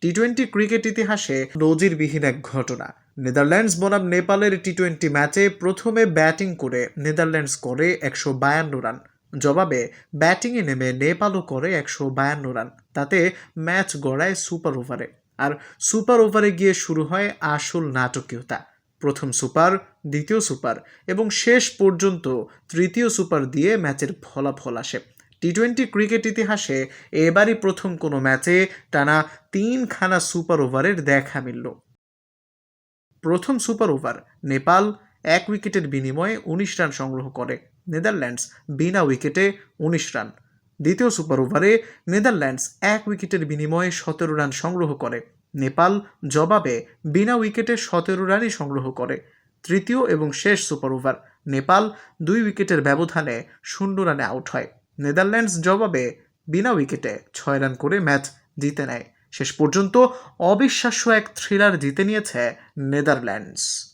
T twenty cricket ইতিহাসে নজিরবিহীন এক ঘটনা। নেদারল্যান্ডস বনাম নেপালের টি টোয়েন্টি ম্যাচে প্রথমে ব্যাটিং করে নেদারল্যান্ডস করে একশো বায়ান্ন রান। জবাবে ব্যাটিংয়ে নেমে নেপালও করে একশো বায়ান্ন রান। তাতে ম্যাচ গড়ায় সুপার ওভারে। আর সুপার ওভারে গিয়ে শুরু হয় আসল নাটকীয়তা। প্রথম সুপার, দ্বিতীয় সুপার এবং শেষ পর্যন্ত তৃতীয় সুপার দিয়ে ম্যাচের ফলাফল আসে। টি টোয়েন্টি ক্রিকেট ইতিহাসে এবারই প্রথম কোনো ম্যাচে টানা তিনখানা সুপার ওভারের দেখা মিলল। প্রথম সুপার ওভার নেপাল এক উইকেটের বিনিময়ে উনিশ রান সংগ্রহ করে, নেদারল্যান্ডস বিনা উইকেটে উনিশ রান। দ্বিতীয় সুপার ওভারে নেদারল্যান্ডস এক উইকেটের বিনিময়ে সতেরো রান সংগ্রহ করে, নেপাল জবাবে বিনা উইকেটে সতেরো রানই সংগ্রহ করে। তৃতীয় এবং শেষ সুপার ওভার নেপাল দুই উইকেটের ব্যবধানে শূন্য রানে আউট হয়। নেদারল্যান্ডস জবাবে বিনা উইকেটে ছয় রান করে ম্যাচ জিতে নেয়। শেষ পর্যন্ত অবিশ্বাস্য এক থ্রিলার জিতে নিয়েছে নেদারল্যান্ডস।